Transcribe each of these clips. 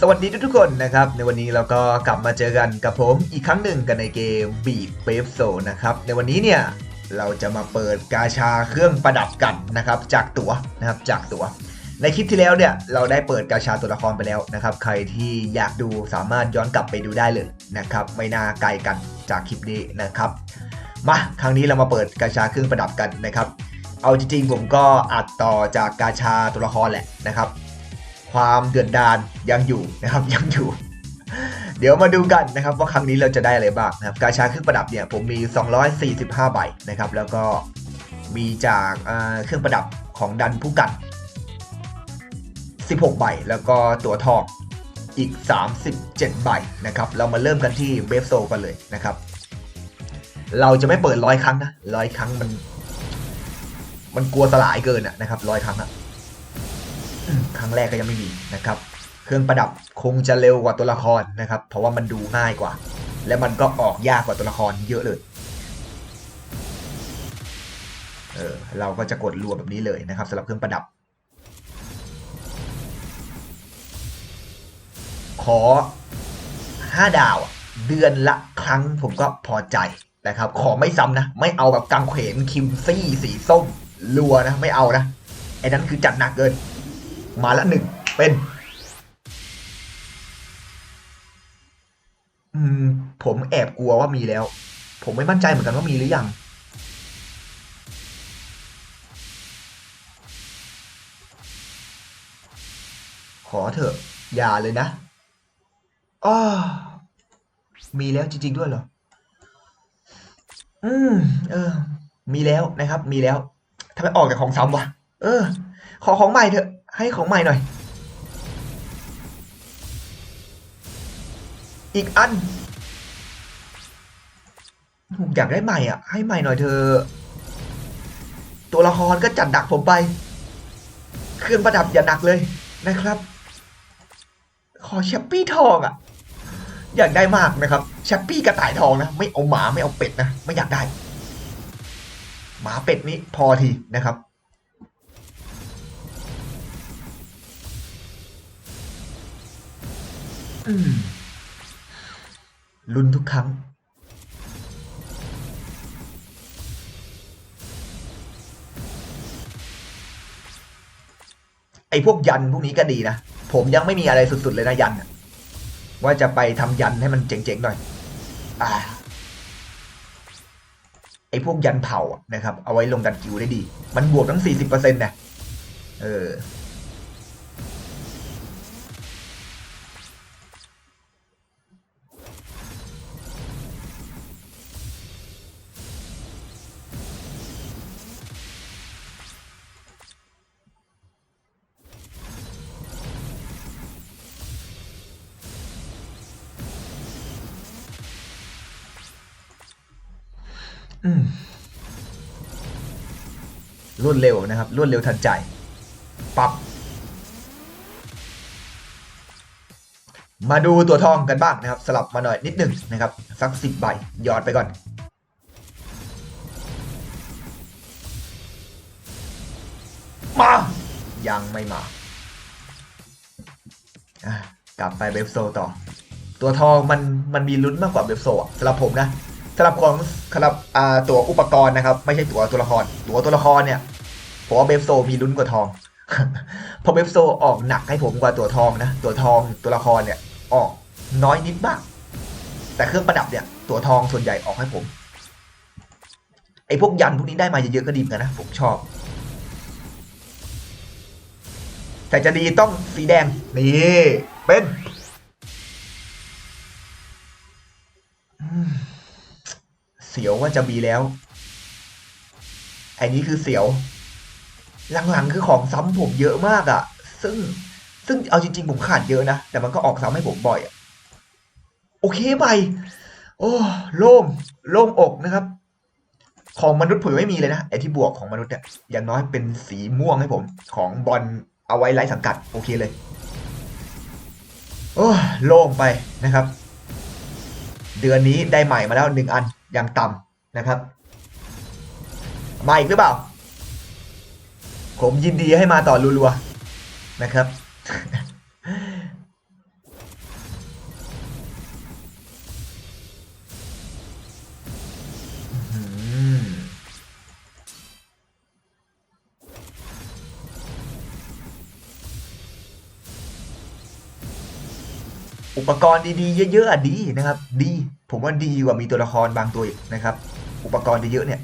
สวัสดีทุกๆคนนะครับ ในวันนี้เราก็กลับมาเจอกันกับผมอีกครั้งหนึ่งกันในเกมบีบเบฟโซนะครับ ในวันนี้เนี่ยเราจะมาเปิดกาชาเครื่องประดับกันนะครับ จากตัวนะครับจากตัว ในคลิปที่แล้วเนี่ยเราได้เปิดกาชาตัวละครไปแล้วนะครับ ใครที่อยากดูสามารถย้อนกลับไปดูได้เลยนะครับไม่น่าไกลกันจากคลิปนี้นะครับ มาครั้งนี้เรามาเปิดกาชาเครื่องประดับกันนะครับ เอาจริงๆผมก็อัดต่อจากกาชาตัวละครแหละนะครับ ความเดือดดานยังอยู่นะครับยังอยู่ เดี๋ยวมาดูกันนะครับว่าครั้งนี้เราจะได้อะไรบ้างนะครับกาชาเครื่องประดับเนี่ยผมมี 245 ใบนะครับ แล้วก็มีจากเอ่อเครื่องประดับของดันผู้กัน16 ใบ แล้วก็ตัวทองอีก 37 ใบนะครับ เรามาเริ่มกันที่เบฟโซกันเลยนะครับ เราจะไม่เปิดร้อยครั้งนะร้อยครั้งมัน มันกลัวสลายเกินอะนะครับร้อยครั้งอะ ครั้งแรกก็ยังไม่มีนะครับ เครื่องประดับคงจะเร็วกว่าตัวละครนะครับ เพราะว่ามันดูง่ายกว่า และมันก็ออกยากกว่าตัวละครเยอะเลยเออเราก็จะกดรัวแบบนี้เลยนะครับสำหรับเครื่องประดับ ขอห้าดาวเดือนละครั้งผมก็พอใจนะครับ ขอไม่ซ้ำนะ ไม่เอาแบบกังเขนคิมซี่สีส้มรัวนะ ไม่เอานะ ไอ้นั้นคือจัดหนักเกิน มาละหนึ่งเป็น อืม ผมแอบกลัวว่ามีแล้ว ผมไม่มั่นใจเหมือนกันว่ามีหรือยัง ขอเถอะ อย่าเลยนะอ้อมีแล้วจริง ๆ ด้วยเหรอ อืม เออ มีแล้วนะครับ มีแล้วทำไมออกจากของซ้ำวะ เออ ขอของใหม่เถอะ ให้ของใหม่หน่อย อีกอันผมอยากได้ใหม่อะ ให้ใหม่หน่อยเธอ ตัวละครก็จัดดักผมไป เครื่องประดับอย่าดักเลยนะครับ ขอแชปปี้ทองอะ อยากได้มากนะครับ แชปปี้กระต่ายทองนะ ไม่เอาหมาไม่เอาเป็ดนะ ไม่อยากได้ หมาเป็ดนี้พอทีนะครับ ลุ้นทุกครั้ง ไอ้พวกยันพวกนี้ก็ดีนะ ผมยังไม่มีอะไรสุดๆเลยนะยัน ว่าจะไปทำยันให้มันเจ๋งๆหน่อย อ่า ไอ้พวกยันเผานะครับ เอาไว้ลงดันกิวได้ดี มันบวกทั้งสี่สิบเปอร์เซ็นต์นะเออ รวดเร็วนะครับ รวดเร็วทันใจ ปับ มาดูตัวทองกันบ้างนะครับ สลับมาหน่อยนิดหนึ่งนะครับ สักสิบใบหยอดไปก่อน มา ยังไม่มา กลับไปเบโซต่อ ตัวทองมันมันมีลุ้นมากกว่าเบโซสำหรับผมนะ สำหรับของสำหรับอ่าตัวอุปกรณ์นะครับ ไม่ใช่ตัวตัวละคร ตัวตัวละครเนี่ยผมว่าเบฟโซมีลุ้นกว่าทองเพราะเบฟโซออกหนักให้ผมกว่าตัวทองนะ ตัวทองตัวละครเนี่ย ออกน้อยนิดมาก แต่เครื่องประดับเนี่ย ตัวทองส่วนใหญ่ออกให้ผมไอ้พวกยันพวกนี้ได้มาเยอะๆก็ดีเหมือนกันนะผมชอบ แต่จะดีต้องสีแดงนี่เป็น เสียวว่าจะมีแล้วไอ้นี้คือเสียว หลังๆคือของซ้ำผมเยอะมากอะ่ะ ซึ่งซึ่งเอาจริง ๆ ผมขาดเยอะนะ แต่มันก็ออกซ้ำให้ผมบ่อยอะโอเคไป โอ้โล่งโล่งอกนะครับ ของมนุษย์ผมยังไม่มีเลยนะไอ้ที่บวกของมนุษย์เนี่ยอย่างน้อยเป็นสีม่วงให้ผม ของบอลเอาไว้ไร้สังกัด โอเคเลย โอ้โล่งไปนะครับ เดือนนี้ได้ใหม่มาแล้วหนึ่งอัน อย่างต่ำนะครับ มาอีกหรือเปล่า ผมยินดีให้มาต่อรัวๆนะครับ อุปกรณ์ดีๆ เยอะๆดีนะครับ ดี ผมว่าดีกว่ามีตัวละครบางตัวอีกนะครับ อุปกรณ์เยอะๆเนี่ย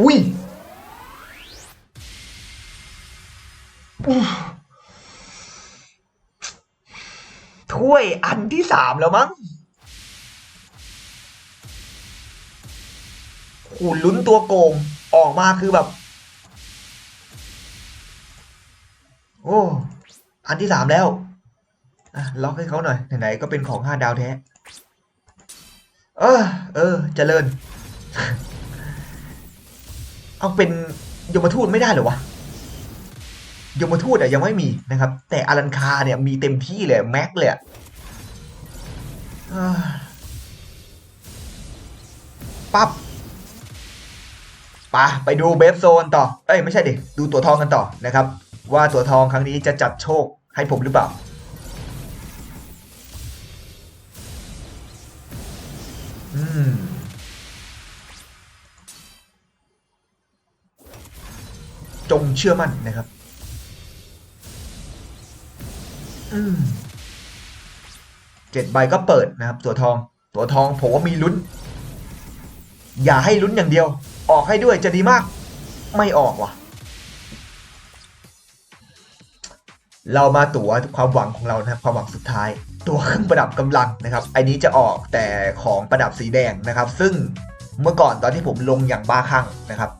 อุ้ยอุ๊ยถ้วยอันที่สามแล้วมั้งโหูลุ้นตัวโกงออกมาคือแบบ โอ้ อันที่สามแล้ว อะล็อกให้เขาหน่อยไหนๆก็เป็นของห้าดาวแท้ เออ เออเจริญ เอาเป็นยมทูตไม่ได้เหรอวะยมทูตอะยังไม่มีนะครับ แต่อารันคาเนี่ยมีเต็มที่เลยแม็กเลยอะปั๊บไปะไปดูเบฟโซนต่อ เอ้ยไม่ใช่ดิ ดูตัวทองกันต่อนะครับ ว่าตัวทองครั้งนี้จะจัดโชคให้ผมหรือเปล่า อืมจงเชื่อมั่นนะครับ อืมเจ็ดใบก็เปิดนะครับ ตัวทอง ตัวทองผมว่ามีลุ้น อย่าให้ลุ้นอย่างเดียว ออกให้ด้วยจะดีมาก ไม่ออกว่ะ เรามาตั๋วความหวังของเรานะครับความหวังสุดท้าย ตัวเครื่องประดับกำลังนะครับไอ้นี้จะออกแต่ของประดับสีแดงนะครับ ซึ่งเมื่อก่อนตอนที่ผมลงอย่างบ้าคลั่งนะครับ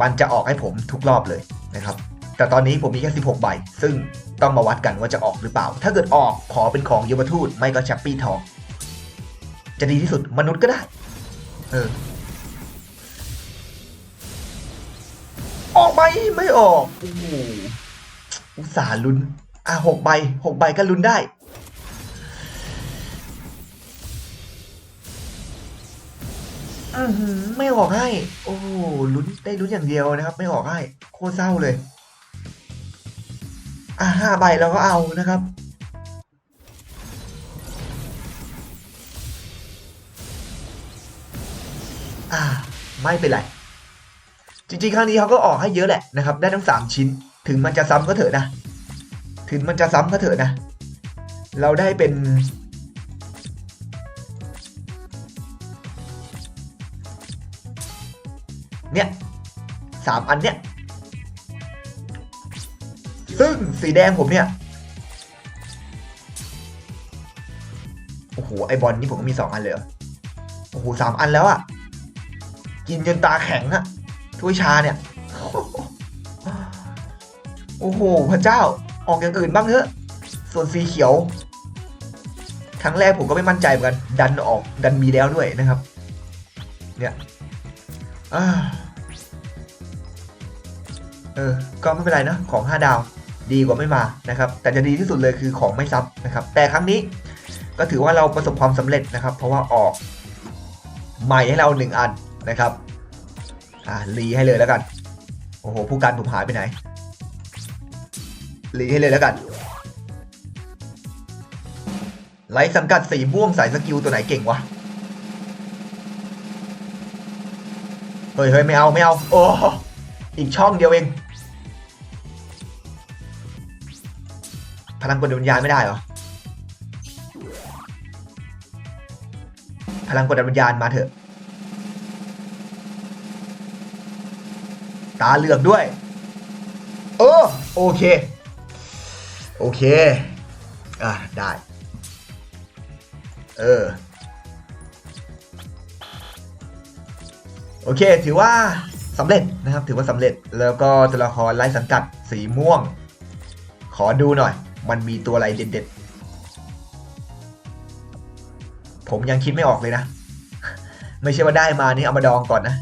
มันจะออกให้ผมทุกรอบเลยนะครับ แต่ตอนนี้ผมมีแค่ 16 ใบ ซึ่งต้องมาวัดกันว่าจะออกหรือเปล่า ถ้าเกิดออกขอเป็นของยมทูตไม่ก็แชปปี้ทอง จะดีที่สุดมนุษย์ก็ได้ เออ ออกไหมไม่ออกโอ้ อุตส่าห์ลุ้น อะหกใบหกใบก็ลุ้นได้ อือหือไม่ออกให้ โอ้โหลุ้นได้ลุ้นอย่างเดียวนะครับ ไม่ออกให้ โคตรเศร้าเลย อะห้าใบเราก็เอานะครับอ่าไม่เป็นไร จริงๆ ครั้งนี้เขาก็ออกให้เยอะแหละนะครับ ได้ทั้งสามชิ้น ถึงมันจะซ้ำก็เถอะนะ ถึงมันจะซ้ำก็เถอะนะ เราได้เป็น เนี่ยสามอันเนี่ยซึ่งสีแดงผมเนี่ย โอ้โห ไอบอลนี่ผมก็มีสองอันเลยโอ้โหสามอันแล้วอะ่ะ กินจนตาแข็งอะ่ะถ้วยชาเนี่ย โอ้โห พระเจ้าออกอย่างอื่นบ้างเถอะ ส่วนสีเขียว ครั้งแรกผมก็ไม่มั่นใจเหมือนกัน ดันออกดันมีแล้วด้วยนะครับ เนี่ยอเออ ก็ไม่เป็นไรนะของ 5 ดาวดีกว่าไม่มานะครับ แต่จะดีที่สุดเลยคือของไม่ซับนะครับ แต่ครั้งนี้ก็ถือว่าเราประสบความสำเร็จนะครับ เพราะว่าออกใหม่ให้เราหนึ่งอันนะครับ อ่ารีให้เลยแล้วกัน โอ้โห ผู้การผมหายไปไหน รีให้เลยแล้วกัน ไลท์สังกัดสีม่วงสายสกิลตัวไหนเก่งวะ เฮ้ยเฮ้ยไม่เอาไม่เอา โอ้ อีกช่องเดียวเอง พลังกดวิญญาณไม่ได้เหรอ พลังกดวิญญาณมาเถอะตาเหลือกด้วย เออ โอเค โอเค อะ ได้ เออ โอเค ถือว่าสำเร็จนะครับ ถือว่าสำเร็จ แล้วก็ตัวละครไล่สังกัดสีม่วง ขอดูหน่อย มันมีตัวอะไรเด็ดๆ ผมยังคิดไม่ออกเลยนะ ไม่ใช่ว่าได้มานี่เอามาดองก่อนนะ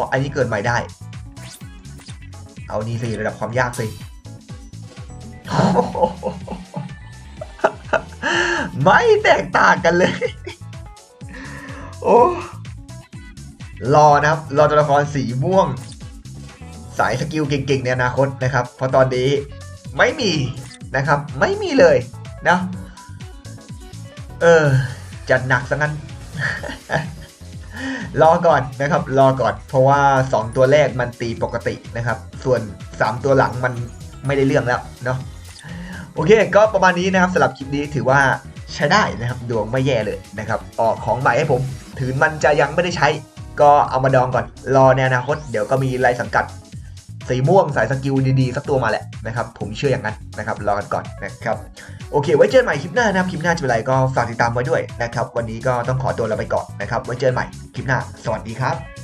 อ๋ออันนี้เกิดใหม่ได้ เอานี่สิระดับความยากสิไม่แตกต่างกันเลย โอ้รอนะครับรอตัวละครสีม่วง สายสกิลเก่งๆในอนาคตนะครับ เพราะตอนนี้ไม่มีนะครับ ไม่มีเลยนะ เออ จัดหนักซะงั้น รอก่อนนะครับรอก่อน เพราะว่า 2 ตัวแรกมันตีปกตินะครับ ส่วน 3 ตัวหลังมันไม่ได้เรื่องแล้วเนาะโอเค ก็ประมาณนี้นะครับสำหรับคลิปนี้ถือว่าใช้ได้นะครับ ดวงไม่แย่เลยนะครับ ออกของใหม่ให้ผม ถึงมันจะยังไม่ได้ใช้ ก็เอามาดองก่อน รอในอนาคต เดี๋ยวก็มีรายสังกัด สีม่วงสายสกิลดีๆ สักตัวมาแหละนะครับ ผมเชื่ออย่างนั้นนะครับรอกันก่อนนะครับ โอเค ไว้เจอกันใหม่คลิปหน้านะครับ คลิปหน้าจะเป็นไรก็ฝากติดตามไว้ด้วยนะครับ วันนี้ก็ต้องขอตัวลาไปก่อนนะครับ ไว้เจอกันใหม่คลิปหน้า สวัสดีครับ